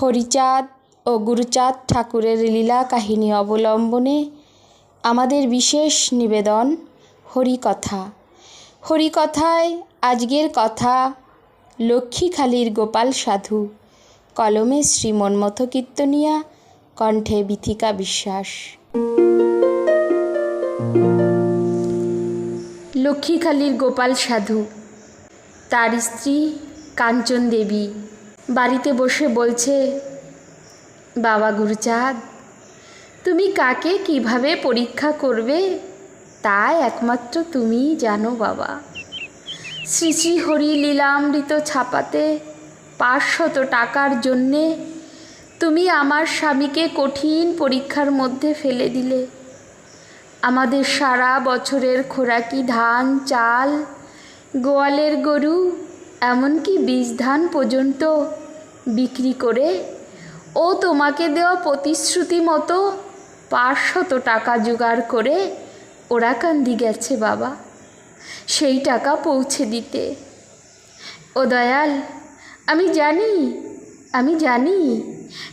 হরিচাঁদ ও গুরুচাঁদ ঠাকুরের লীলা কাহিনী অবলম্বনে আমাদের বিশেষ নিবেদন হরিকথা। হরিকথায় আজকের কথা লক্ষ্মীখালীর গোপাল সাধু। কলমে শ্রী মন্মথ কীর্তনিয়া কণ্ঠে বিথিকা বিশ্বাস। লক্ষ্মীখালির গোপাল সাধু। তার স্ত্রী কাঞ্চন দেবী বাড়িতে বসে বলছে, বাবা গুরুচাঁদ, তুমি কাকে কীভাবে পরীক্ষা করবে তা একমাত্র তুমিই জানো বাবা। শ্রী শ্রী হরি লীলামৃত ছাপাতে পাঁচশত টাকার জন্যে তুমি আমার স্বামীকে কঠিন পরীক্ষার মধ্যে ফেলে দিলে। আমাদের সারা বছরের খোরাকি, ধান, চাল, গোয়ালের গরু এমনকি বীজ ধান পর্যন্ত বিক্রি করে ও তোমাকে দেওয়া প্রতিশ্রুতি মতো পাঁচশত টাকা জোগাড় করে ওরা কান্দি গেছে বাবা। সেই টাকা পৌঁছে দিতে। ও দয়াল, আমি জানি আমি জানি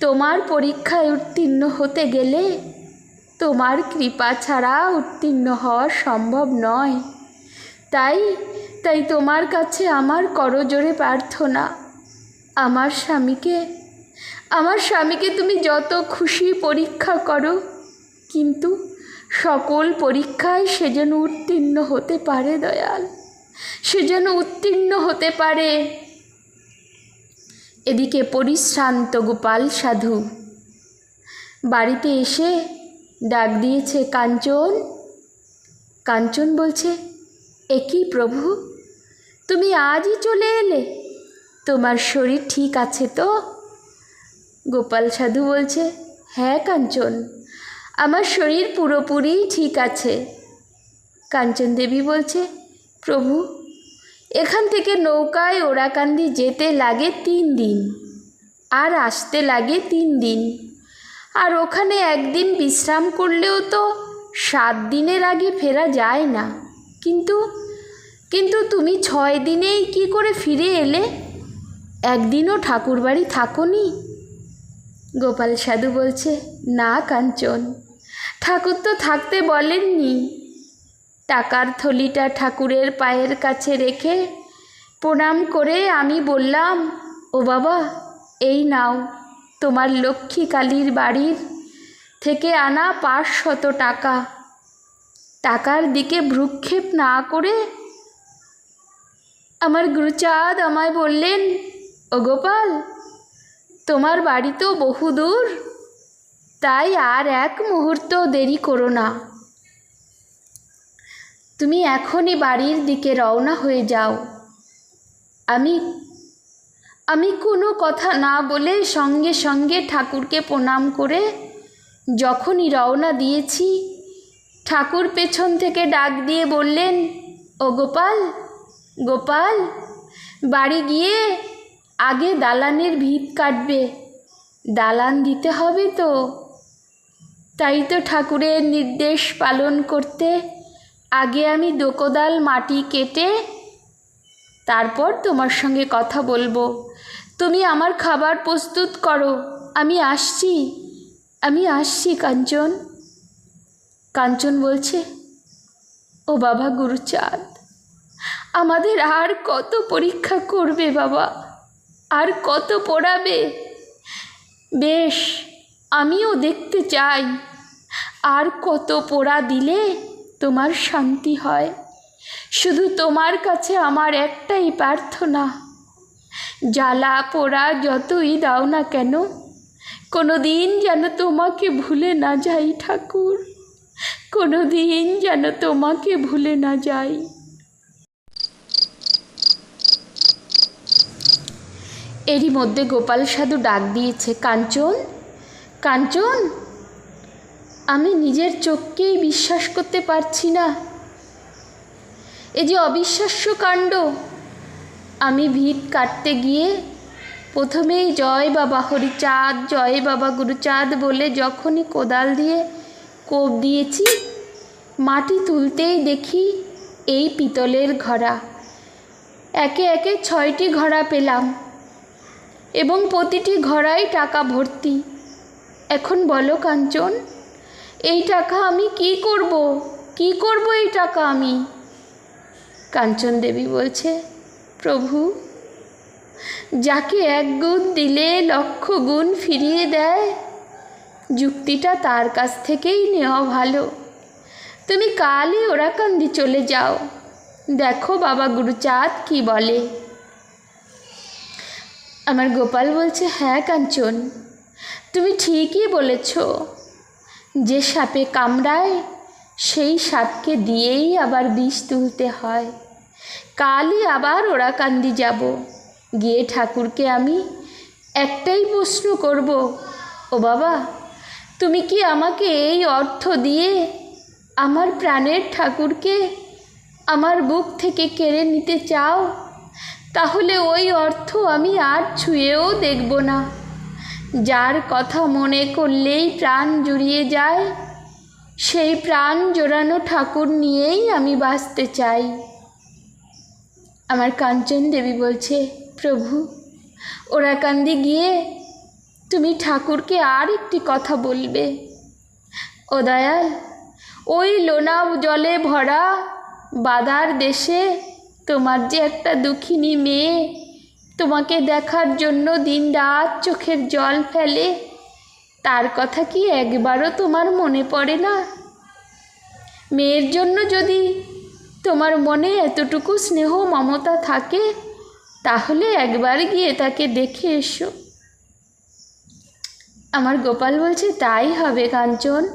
তোমার পরীক্ষায় উত্তীর্ণ হতে গেলে তোমার কৃপা ছাড়া উত্তীর্ণ হওয়া সম্ভব নয়। তাই তাই তোমার কাছে আমার করজোরে প্রার্থনা। আমার স্বামীকে আমার স্বামীকে তুমি যত খুশি পরীক্ষা করো, কিন্তু সকল পরীক্ষায় সে যেন উত্তীর্ণ হতে পারে দয়াল, সে যেন উত্তীর্ণ হতে পারে। এদিকে পরিশ্রান্ত গোপাল সাধু বাড়িতে এসে ডাক দিয়েছে, কাঞ্চন? কাঞ্চন বলছে একই প্রভু? তুমি আজই চলে এলে। তোমার শরীর ঠিক আছে তো? গোপাল সাধু বলছে হ্যাঁ কাঞ্চন, আমার শরীর পুরোপুরি ঠিক আছে। কাঞ্চন দেবী বলছে, প্রভু, এখান থেকে নৌকায় ওরাকান্দি যেতে লাগে তিন দিন, আর আসতে লাগে তিন দিন, আর ওখানে একদিন বিশ্রাম করলেও তো সাত দিনের আগে ফেরা যায় না। কিন্তু কিন্তু তুমি ছয় দিনেই কি করে ফিরে এলে? একদিনও ঠাকুরবাড়ি থাকোনি? গোপাল সাধু বলছে, না, কাঞ্চন। ঠাকুর তো থাকতে বলেননি। টাকার থলিটা ঠাকুরের পায়ের কাছে রেখে প্রণাম করে আমি বললাম, ও বাবা, এই নাও, তোমার লক্ষ্মী কালীর বাড়ির থেকে আনা পাঁচশত টাকা। টাকার দিকে ভ্রুক্ষেপ না করে আমার গুরুচাঁদ আমায় বললেন, ও গোপাল, তোমার বাড়ি তো বহুদূর তাই আর এক মুহূর্ত দেরি করো না। তুমি এখনই বাড়ির দিকে রওনা হয়ে যাও। আমি আমি কোনো কথা না বলে সঙ্গে সঙ্গে ঠাকুরকে প্রণাম করে যখনই রওনা দিয়েছি, ঠাকুর পেছন থেকে ডাক দিয়ে বললেন, ও গোপাল গোপাল, বাড়ি গিয়ে আগে দালানের ভিত কাটবে, দালান দিতে হবে তো। তাই তো ঠাকুরের নির্দেশ পালন করতে আগে আমি দোকোদাল মাটি কেটে তারপর তোমার সঙ্গে কথা বলব। তুমি আমার খাবার প্রস্তুত করো, আমি আসছি আমি আসছি কাঞ্চন। কাঞ্চন বলছে, ও বাবা গুরুচাঁদ। আমাদের আর কত পরীক্ষা করবে বাবা? আর কত পড়াবে? বেশ, আমিও দেখতে চাই। আর কত পোড়া দিলে তোমার শান্তি হয়? শুধু তোমার কাছে আমার একটাই প্রার্থনা। জ্বালা পোড়া যতই দাও না কেন কোনো দিন যেন তোমাকে ভুলে না যাই ঠাকুর। কোনো দিন যেন তোমাকে ভুলে না যাই। এরই মধ্যে গোপাল সাধু ডাক দিয়েছে, কাঞ্চন কাঞ্চন, আমি নিজের চোখকেই বিশ্বাস করতে পারছি না। এ যে অবিশ্বাস্য কাণ্ড, আমি ভিত কাটতে গিয়ে প্রথমেই জয় বাবা হরিচাঁদ, জয় বাবা গুরুচাঁদ বলে যখনই কোদাল দিয়ে কোপ দিয়েছি, মাটি তুলতেই দেখি এই পিতলের ঘড়া একে একে ছয়টি ঘড়া পেলাম। এবং প্রতিটি ঘড়াই টাকা ভর্তি। এখন বলো, কাঞ্চন, এই টাকা আমি কি করব? কি করব এই টাকা আমি? কাঞ্চন দেবী বলছে, প্রভু, যাকে এক গুণ দিলে লক্ষ গুণ ফিরিয়ে দেয়, যুক্তিটা তার কাছ থেকেই নেওয়া ভালো। তুমি কালই ওরাকান্দি চলে যাও। দেখো বাবা গুরুচাঁদ কি বলে। আমার গোপাল বলছে হ্যাঁ কাঞ্চন, তুমি ঠিকই বলেছ। যে সাপে কামড়ায়, সেই সাপকে দিয়েই আবার বিষ তুলতে হয়। কালই আবার ওরাকান্দি যাব। গিয়ে ঠাকুরকে আমি একটাই প্রশ্ন করব, ও বাবা, তুমি কি আমাকে এই অর্থ দিয়ে আমার প্রাণের ঠাকুরকে আমার বুক থেকে কেড়ে নিতে চাও? তাহলে ওই অর্থ আমি আর ছুঁয়েও দেখব না। যার কথা মনে করলেই প্রাণ জুড়িয়ে যায়, সেই প্রাণ জোড়ানো ঠাকুর নিয়েই আমি বাঁচতে চাই। আমার কাঞ্চন দেবী বলছে, প্রভু, ওরাকান্দি গিয়ে তুমি ঠাকুরকে আর একটি কথা বলবে। ও দয়াল, ওই লোনা জলে ভরা বাদার দেশে তোমার যে একটা দুঃখিনী মেয়ে, তোমাকে দেখার জন্য দিন রাত চোখের জল ফেলে, তার কথা কি একবারও তোমার মনে পড়ে না? মেয়ের জন্য যদি তোমার মনে এতটুকু স্নেহ মমতা থাকে, তাহলে একবার গিয়ে তাকে দেখে এসো। আমার গোপাল বলছে, তাই হবে কাঞ্চন।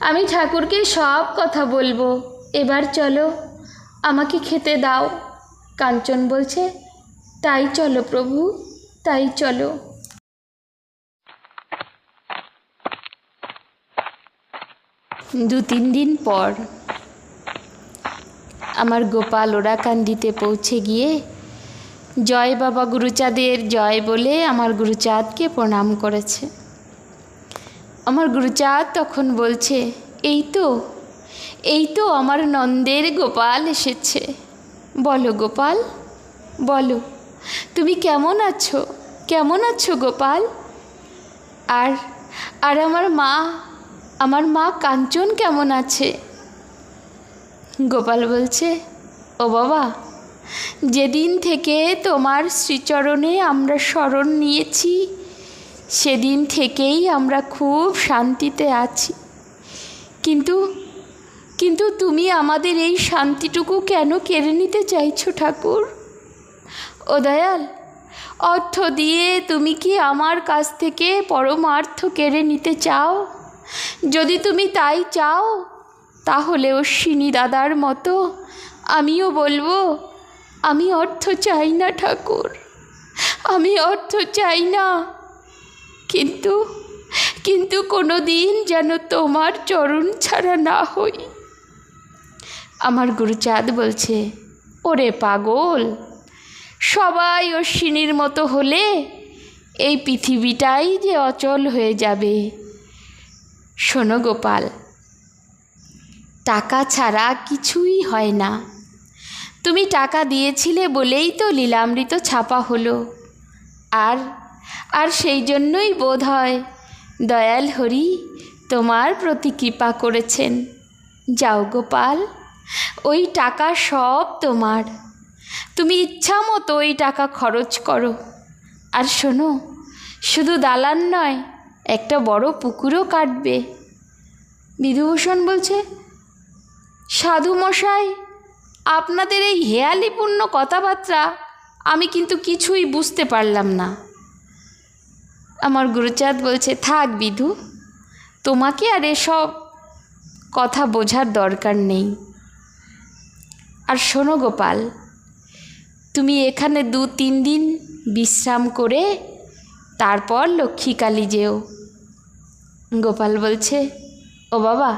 আমি ঠাকুরকে সব কথা বলব। এবার চলো। আমাকে খেতে দাও। কাঞ্চন বলছে, তাই চলো প্রভু, তাই চলো। দু তিন দিন পর আমার গোপাল ওরাকান্দিতে পৌঁছে গিয়ে, জয় বাবা গুরুচাঁদের জয় বলে আমার গুরুচাঁদকে প্রণাম করেছে। আমার গুরুচাঁদ তখন বলছে, এই তো এই তো আমার নন্দের গোপাল এসেছে। বলো গোপাল, বলো, তুমি কেমন আছো? কেমন আছো গোপাল? আর আর আমার মা আমার মা কাঞ্চন কেমন আছে? গোপাল বলছে, ও বাবা, যেদিন থেকে তোমার শ্রীচরণে আমরা স্মরণ নিয়েছি, সেদিন থেকেই আমরা খুব শান্তিতে আছি। কিন্তু কিন্তু তুমি আমাদের এই শান্তিটুকু কেন কেড়ে নিতে চাইছো, ঠাকুর? ও দয়াল, অর্থ দিয়ে তুমি কি আমার কাছ থেকে পরমার্থ কেড়ে নিতে চাও? যদি তুমি তাই চাও, তাহলে অশ্বিনী দাদার মতো আমিও বলব, আমি অর্থ চাই না, ঠাকুর, আমি অর্থ চাই না। কিন্তু কিন্তু কোনো দিন যেন তোমার চরণ ছাড়া না হই। আমার গুরুচাঁদ বলছে, ওরে পাগল, সবাই অশ্বিনীর মতো হলে এই পৃথিবীটাই যে অচল হয়ে যাবে। শোনো গোপাল, টাকা ছাড়া কিছুই হয় না। তুমি টাকা দিয়েছিলে বলেই তো লীলামৃত ছাপা হলো। আর আর সেই জন্যই বোধ হয় দয়াল হরি তোমার প্রতি কৃপা করেছেন। যাও গোপাল। ওই টাকা সব তোমার। তুমি ইচ্ছা মতো ওই টাকা খরচ করো। আর শোনো, শুধু দালান নয়, একটা বড় পুকুরও কাটবে। বিধুভূষণ বলছে, সাধু মশাই, আপনাদের এই হেয়ালিপূর্ণ কথাবার্তা আমি কিন্তু কিছুই বুঝতে পারলাম না। আমার গুরুচাঁদ বলছে, থাক বিধু, তোমাকে আর এসব কথা বোঝার দরকার নেই। আর শোনো গোপাল, তুমি এখানে দু তিন দিন বিশ্রাম করে তারপর লক্ষ্মী লক্ষ্মীকালী যেও। গোপাল বলছে, ও বাবা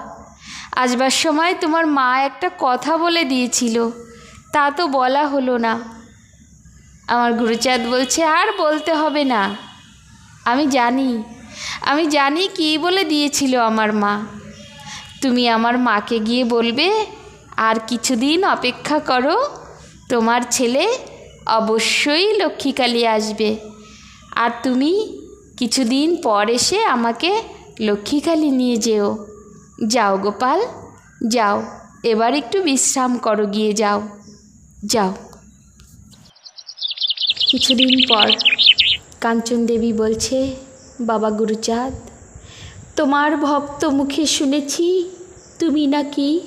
আসবার সময় তোমার মা একটা কথা বলে দিয়েছিল, তা তো বলা হলো না। আমার গুরুচাঁদ বলছে, আর বলতে হবে না। আমি জানি আমি জানি কী বলে দিয়েছিল আমার মা। তুমি আমার মাকে গিয়ে বলবে কিছুদিন অপেক্ষা করো, তোমার ছেলে অবশ্যই লক্ষ্মীকালী আসবে। আর তুমি কিছুদিন পর এসে আমাকে লক্ষ্মীকালী নিয়ে যেও। যাও গোপাল, যাও, এবার একটু বিশ্রাম করো, গিয়ে যাও যাও। কিছুদিন পর কাঞ্চন দেবী বলছে, বাবা গুরুচাঁদ, তোমার ভক্ত মুখে শুনেছি তুমি নাকি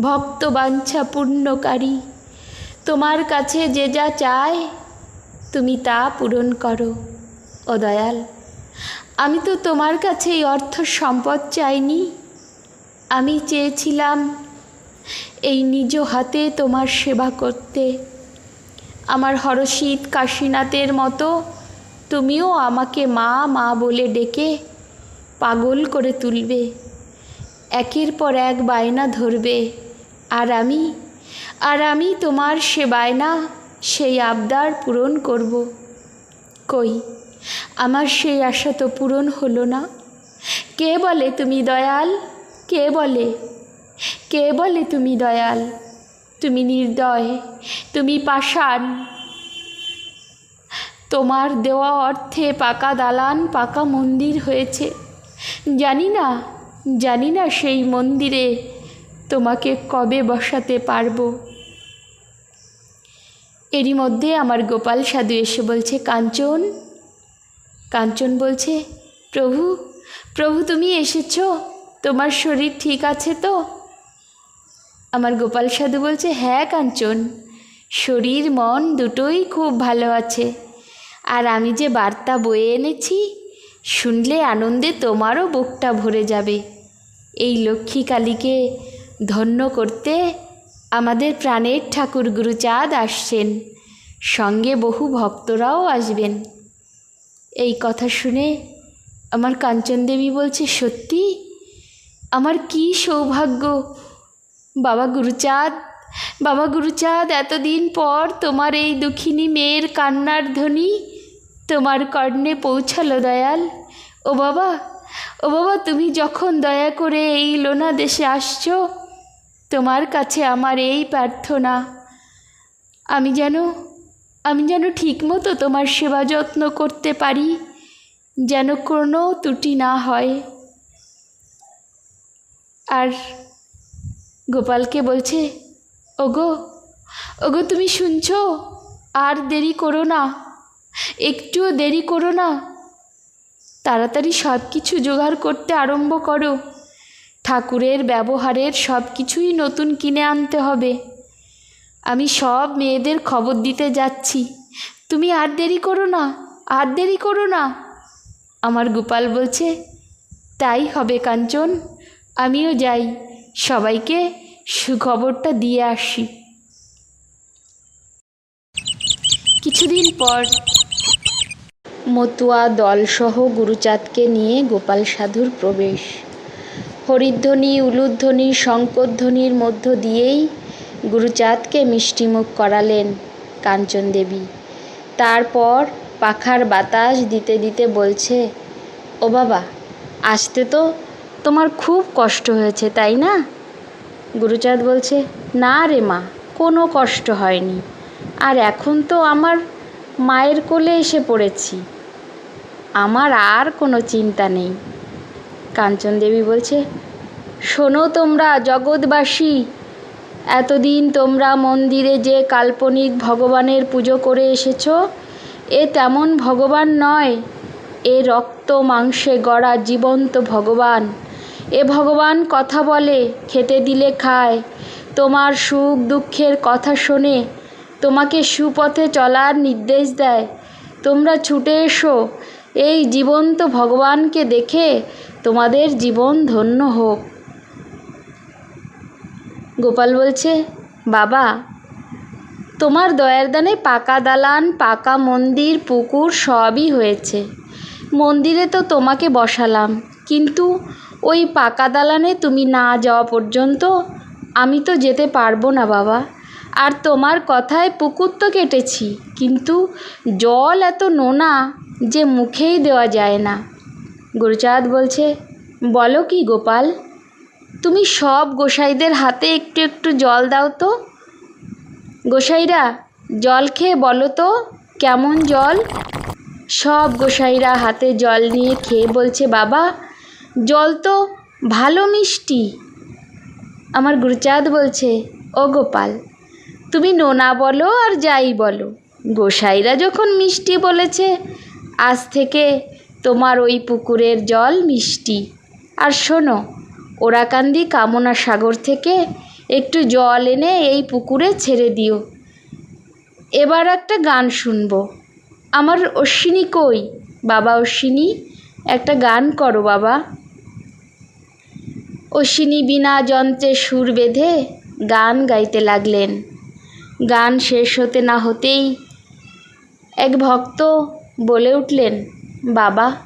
ভক্ত বাঞ্ছা পূর্ণকারী তোমার কাছে যে যা চায়, তুমি তা পূরণ করো। ও আমি তো তোমার কাছে এই অর্থ সম্পদ চাইনি। আমি চেয়েছিলাম এই নিজ হাতে তোমার সেবা করতে। আমার হরষিত কাশীনাথের মতো তুমিও আমাকে মা মা বলে ডেকে পাগল করে তুলবে। একের পর এক বায়না ধরবে। আর আমি আর আমি তোমার সে বায়না সেই আবদার পূরণ করব। কই, আমার সেই আশা তো পূরণ হলো না। কে বলে তুমি দয়াল? কে বলে? কে বলে তুমি দয়াল? তুমি নির্দয়, তুমি পাষাণ। তোমার দেওয়া অর্থে পাকা দালান, পাকা মন্দির হয়েছে। জানি না জানি না সেই মন্দিরে তোমাকে কবে বসাতে পারব? এরই মধ্যে আমার গোপাল সাধু এসে বলছে, কাঞ্চন। কাঞ্চন বলছে, প্রভু প্রভু তুমি এসেছ? তোমার শরীর ঠিক আছে তো? আমার গোপাল সাধু বলছে হ্যাঁ কাঞ্চন, শরীর, মন দুটোই খুব ভালো আছে। আর আমি যে বার্তা বয়ে এনেছি, শুনলে আনন্দে তোমারও বুকটা ভরে যাবে। এই লক্ষ্মী কালীকে ধন্য করতে আমাদের প্রাণের ঠাকুর গুরুচাঁদ আসছেন। সঙ্গে বহু ভক্তরাও আসবেন। এই কথা শুনে আমার কাঞ্চন দেবী বলছে, সত্যি? আমার কি সৌভাগ্য? বাবা গুরুচাঁদ বাবা গুরুচাঁদ, এতদিন পর তোমার এই দুঃখিনী মেয়ের কান্নার ধ্বনি তোমার কর্ণে পৌঁছালো দয়াল। ও বাবা ও বাবা, তুমি যখন দয়া করে এই লোনা দেশে আসছো তোমার কাছে আমার এই প্রার্থনা। আমি যেন আমি যেন ঠিকমতো তোমার সেবা যত্ন করতে পারি, যেন কোনো ত্রুটি না হয়। আর গোপালকে বলছে, ওগো ওগো, তুমি শুনছো? আর দেরি করো না, একটুও দেরি করো না। তাড়াতাড়ি সব কিছু জোগাড় করতে আরম্ভ করো। ঠাকুরের ব্যবহারের সব কিছুই নতুন কিনে আনতে হবে। আমি সব মেয়েদের খবর দিতে যাচ্ছি। তুমি আর দেরি করো না, আর দেরি করো না। আমার গোপাল বলছে, তাই হবে কাঞ্চন, আমিও যাই। সবাইকে সুখবরটা দিয়ে আসি। কিছুদিন পর মতুয়া দলসহ গুরুচাঁদকে নিয়ে গোপাল সাধুর প্রবেশ। হরিধ্বনি, উলুধ্বনি শঙ্করধ্বনির মধ্য দিয়েই গুরুচাঁদকে মিষ্টিমুখ করালেন কাঞ্চন দেবী তারপর পাখার বাতাস দিতে দিতে বলছে, ও বাবা, আসতে তো তোমার খুব কষ্ট হয়েছে, তাই না? গুরুচাঁদ বলছে, না রে মা, কোনো কষ্ট হয়নি। আর এখন তো আমার মায়ের কোলে এসে পড়েছি। আমার আর কোনো চিন্তা নেই। কাঞ্চন দেবী বলছে, শোনো তোমরা জগৎবাসী, এতদিন তোমরা মন্দিরে যে কাল্পনিক ভগবানের পুজো করে এসেছ, এ তেমন ভগবান নয়। এ রক্ত মাংসে গড়া জীবন্ত ভগবান। এ ভগবান কথা বলে, খেতে দিলে খায়। তোমার সুখ দুঃখের কথা শোনে, তোমাকে সুপথে চলার নির্দেশ দেয়। তোমরা ছুটে এসো, এই জীবন্ত ভগবানকে দেখে তোমাদের জীবন ধন্য হোক। গোপাল বলছে, বাবা, তোমার দয়ার দানে পাকা দালান, পাকা মন্দির, পুকুর সবই হয়েছে। মন্দিরে তো তোমাকে বসালাম, কিন্তু ওই পাকা দালানে তুমি না যাওয়া পর্যন্ত আমি তো যেতে পারব না বাবা। আর তোমার কথায় পুকুর তো কেটেছি, কিন্তু জল এত নোনা যে মুখেই দেওয়া যায় না। গুরুচাঁদ বলছে, বলো কি গোপাল, তুমি সব গোসাইদের হাতে একটু একটু জল দাও তো। গোসাইরা, জল খেয়ে বলো তো, কেমন জল? সব গোসাইরা হাতে জল নিয়ে খেয়ে বলছে, বাবা, জল তো ভালো মিষ্টি। আমার গুরুচাঁদ বলছে, ও গোপাল, তুমি নোনা বলো আর যাই বলো। গোসাইরা যখন মিষ্টি বলেছে, আজ থেকে তোমার ওই পুকুরের জল মিষ্টি। আর শোনো, ওরাকান্দি কামনা সাগর থেকে একটু জল এনে এই পুকুরে ছেড়ে দিও। এবার একটা গান শুনব। আমার অশ্বিনী কই? বাবা অশ্বিনী, একটা গান করো বাবা। অশ্বিনী বিনা যন্ত্রে সুর বেঁধে গান গাইতে লাগলেন। গান শেষ হতে না হতেই এক ভক্ত বলে উঠলেন বাবা,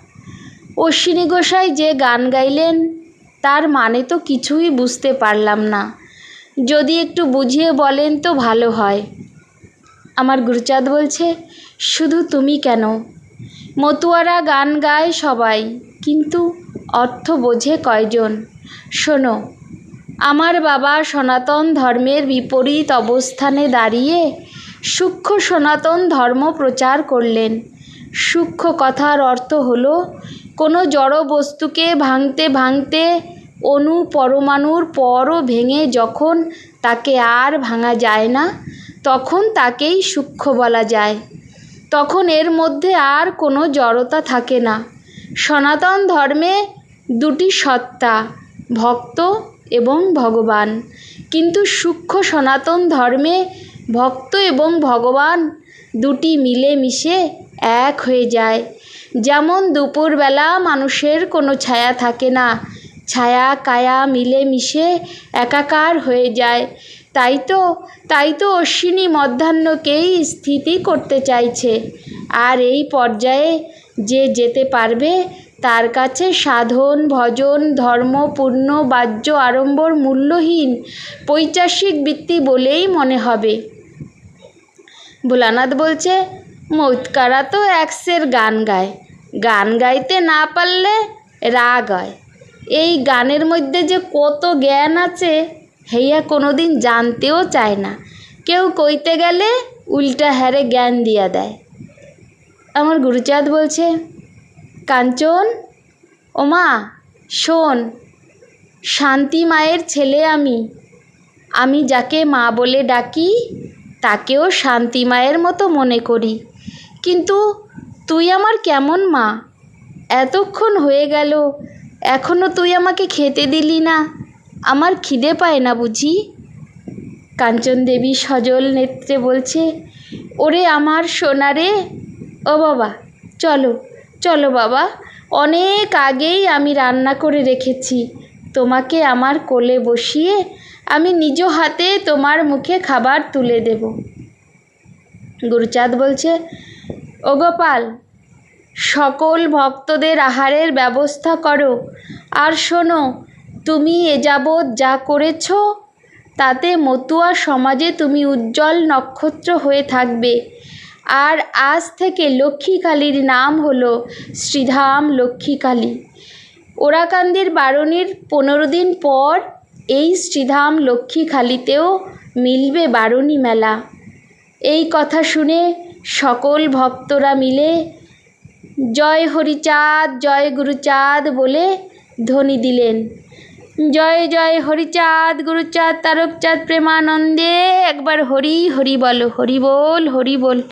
অশ্বিনী গোসাই যে গান গাইলেন, তার মানে তো কিছুই বুঝতে পারলাম না। যদি একটু বুঝিয়ে বলেন তো ভালো হয়। আমার গুরুচাঁদ বলছে, শুধু তুমি কেন? মতুয়ারা গান গায় সবাই, কিন্তু অর্থ বোঝে কয়জন? শোনো, আমার বাবা সনাতন ধর্মের বিপরীত অবস্থানে দাঁড়িয়ে সূক্ষ্ম সনাতন ধর্ম প্রচার করলেন। সূক্ষ্ম কথার অর্থ হলো, কোনো জড় বস্তুকে ভাঙতে ভাঙতে অণু পরমাণুর পরও ভেঙে যখন তাকে আর ভাঙা যায় না, তখন তাকেই সূক্ষ্ম বলা যায়। তখন এর মধ্যে আর কোনো জড়তা থাকে না। সনাতন ধর্মে দুটি সত্তা, ভক্ত এবং ভগবান। কিন্তু সূক্ষ্ম সনাতন ধর্মে ভক্ত এবং ভগবান দুটি মিলে মিশে এক হয়ে যায়। যেমন দুপুরবেলা মানুষের কোনো ছায়া থাকে না, ছায়া কায়া মিলে মিশে একাকার হয়ে যায়। তাই তো তাই তো অশ্বিনী মধ্যাহ্নকেই স্থিতি করতে চাইছে। আর এই পর্যায়ে যে যেতে পারবে, তার কাছে সাধন, ভজন, ধর্ম পূর্ণ বাহ্য আড়ম্বর, মূল্যহীন, পৈচাসিক বৃত্তি বলেই মনে হবে। ভোলানাথ বলছে মৌতকারা তো একসের গান গায়। গান গাইতে না পারলে রাগ হয়। এই গানের মধ্যে যে কত জ্ঞান আছে হেয়া কোনো দিন জানতেও চায় না। কেউ কইতে গেলে উল্টা হ্যারে জ্ঞান দিয়া দেয়। আমার গুরুচাঁদ বলছে, কাঞ্চন ওমা শোন, শান্তি মায়ের ছেলে আমি। আমি যাকে মা বলে ডাকি, তাকেও শান্তি মায়ের মতো মনে করি। কিন্তু তুই আমার কেমন মা? এতক্ষণ হয়ে গেল এখনও তুই আমাকে খেতে দিলি না। আমার খিদে পায় না বুঝি? কাঞ্চন দেবী সজল নেত্রে বলছে, ওরে আমার সোনারে ও বাবা, চলো চলো বাবা। অনেক আগেই আমি রান্না করে রেখেছি। তোমাকে আমার কোলে বসিয়ে আমি নিজ হাতে তোমার মুখে খাবার তুলে দেব। গুরুচাঁদ বলছে ও গোপাল, সকল ভক্তদের আহারের ব্যবস্থা করো। আর শোনো, তুমি এ যাবৎ যা করেছ, তাতে মতুয়া সমাজে তুমি উজ্জ্বল নক্ষত্র হয়ে থাকবে। আর আজ থেকে লক্ষ্মীকালীর নাম হলো শ্রীধাম লক্ষ্মীকালী ওরাকান্দির বারণীর পনেরো দিন পর এই শ্রীধাম লক্ষ্মীখালিতেও মিলবে বারণী মেলা। এই কথা শুনে সকল ভক্তরা মিলে জয় হরিচাঁদ, জয় গুরুচাঁদ বলে ধ্বনি দিলেন। জয় জয় হরিচাঁদ, গুরুচাঁদ, তারকচাঁদ, প্রেমানন্দে একবার হরি হরি বলো, হরি বল হরি বল।